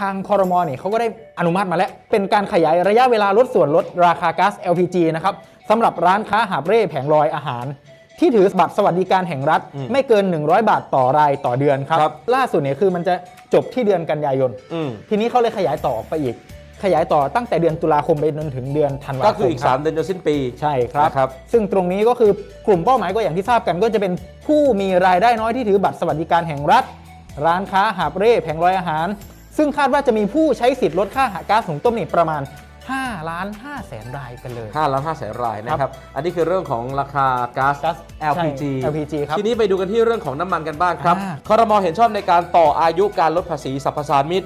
ทางคอรมอเนี่ยเขาก็ได้อนุมัติมาแล้ว เป็นการขยายระยะเวลาลดส่วนลดราคาก๊าซ LPG นะครับสำหรับร้านค้าหาบเร่แผงลอยอาหาร ที่ถือบัตรสวัสดิการแห่งรัฐอืมไม่เกิน 100 บาทต่อรายต่อเดือนครับ ครับล่าสุดเนี่ยคือมันจะจบที่เดือนกันยายน อืม ทีนี้เขาเลยขยายต่อออกไปอีก ขยายต่อตั้งแต่เดือนตุลาคมไปจนถึงเดือนธันวาคมก็คืออีก รับ 3 เดือนจนสิ้นปี ใช่ครับ นะครับ ซึ่งตรงนี้ก็คือกลุ่มเป้าหมายก็อย่างที่ทราบกันก็จะเป็นผู้มีรายได้น้อยที่ถือบัตรสวัสดิการแห่งรัฐ ร้านค้าหาบเร่แผงลอยอาหาร ซึ่งคาดว่าจะมีผู้ใช้สิทธิ์ลดค่าหาก๊าซหุงต้มนี่ประมาณ5ล้าน5แสนรายกันเลย 5ล้าน5แสนรายนะครับ อันนี้คือเรื่องของราคาก๊าซก๊าซ LPG ใช่ LPG ครับทีนี้ไปดูกันที่เรื่องของน้ำมันกันบ้างครับอ่าคอรมอเห็นชอบในการต่ออายุการลดภาษีสรรพสามิต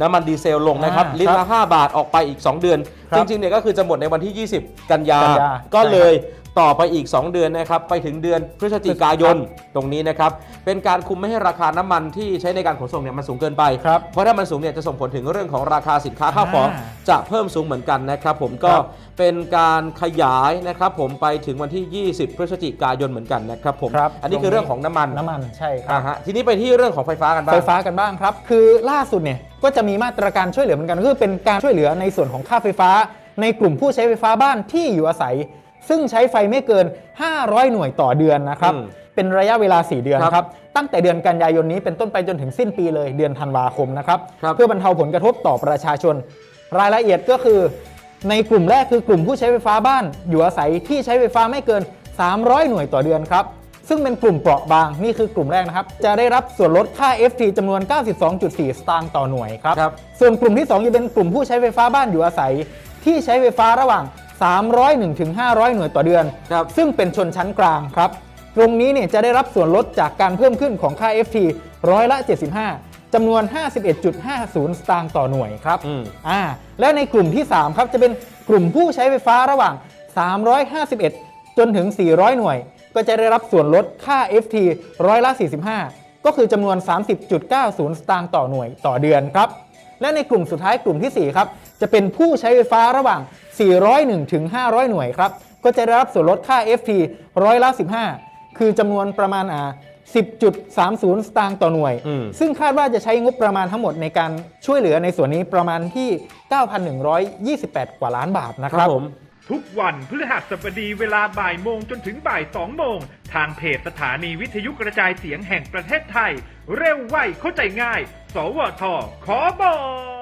น้ำมันดีเซลลงนะครับอ่าลิตรละ 5 บาทออกไปอีก 2 เดือนครับจริงๆเนี่ยก็คือจะหมดในวันที่ 20 กันยากันยาก็ใช่ครับเลย ต่อไปอีก 2 เดือนนะครับไปถึงเดือนพฤศจิกายนครับตรงนี้นะครับเป็นการคุมไม่ให้ราคาน้ำมันที่ใช้ในการขนส่งเนี่ยมันสูงเกินไปครับเพราะถ้ามันสูงเนี่ยจะส่งผลถึงเรื่องของราคาสินค้าข้าวของอ่าจะเพิ่มสูงเหมือนกันนะครับผมก็ครับเป็นการขยายนะครับผมไปถึงวันที่ 20 พฤศจิกายนเหมือนกันนะครับผมครับอันนี้คือเรื่องของน้ำมันน้ำมันใช่ครัอ่าบฮะทีนี้ไปที่เรื่องของไฟฟ้ากันบ้างไฟฟ้ากันบ้างครับคือล่าสุดเนี่ยก็จะมีมาตรการช่วยเหลือเหมือนกันก็คือเป็นการช่วยเหลือในส่วนของค่าไฟฟ้า ในกลุ่มผู้ใช้ไฟฟ้าบ้านที่อยู่อาศัย ซึ่งใช้ไฟไม่เกิน 500 หน่วยต่อเดือนนะครับอืมเป็นระยะเวลา 4 เดือนครับครับ ตั้งแต่เดือนกันยายนนี้เป็นต้นไปจนถึงสิ้นปีเลยเดือนธันวาคมนะครับครับ เพื่อบรรเทาผลกระทบต่อประชาชน รายละเอียดก็คือ ในกลุ่มแรกคือกลุ่มผู้ใช้ไฟฟ้าบ้าน อยู่อาศัยที่ใช้ไฟฟ้าไม่เกิน 300 หน่วยต่อเดือนครับ ซึ่งเป็นกลุ่มเปราะบางนี่คือกลุ่มแรกนะครับ จะได้รับส่วนลดค่า FT จำนวน 92.4 สตางค์ต่อหน่วยครับครับส่วนกลุ่มที่2จะเป็นกลุ่มผู้ใช้ไฟฟ้าบ้านอยู่อาศัยที่ใช้ไฟฟ้าระหว่าง 301ถึง500 หน่วยต่อเดือน ครับ ซึ่งเป็นชนชั้นกลางครับ ตรงนี้เนี่ยจะได้รับส่วนลดจากการเพิ่มขึ้นของค่า FT ร้อยละ 75จำนวน 51.50 สตางค์ต่อหน่วยครับ อืม อ่าและในกลุ่มที่ 3 ครับจะเป็นกลุ่มผู้ใช้ไฟฟ้าระหว่าง 351 จนถึง 400 หน่วย ก็จะได้รับส่วนลดค่า FT ร้อยละ 45 ก็คือจำนวน 30.90 สตางค์ต่อหน่วยต่อเดือนครับ และในกลุ่มสุดท้ายกลุ่มทีสี่4 ครับ จะเป็นผู้ใช้ไฟฟ้าระหว่าง 401ถึง500 หน่วยครับ ก็จะได้รับส่วนลดค่า FT ร้อยละ 15 คือจำนวนประมาณอ่า10.30 สตางค์ต่อหน่วย อืม ซึ่งคาดว่าจะใช้งบประมาณทั้งหมดในการช่วยเหลือในส่วนนี้ประมาณที่ 9,128 กว่าล้านบาทนะคครัรับ บผม ทุกวันพฤหัสบดีเวลาบ่ายโมงจนถึงบ่ายสองโมง ทางเพจสถานีวิทยุกระจายเสียงแห่งประเทศไทย เร็วไวเข้าใจง่าย สวทขอบอก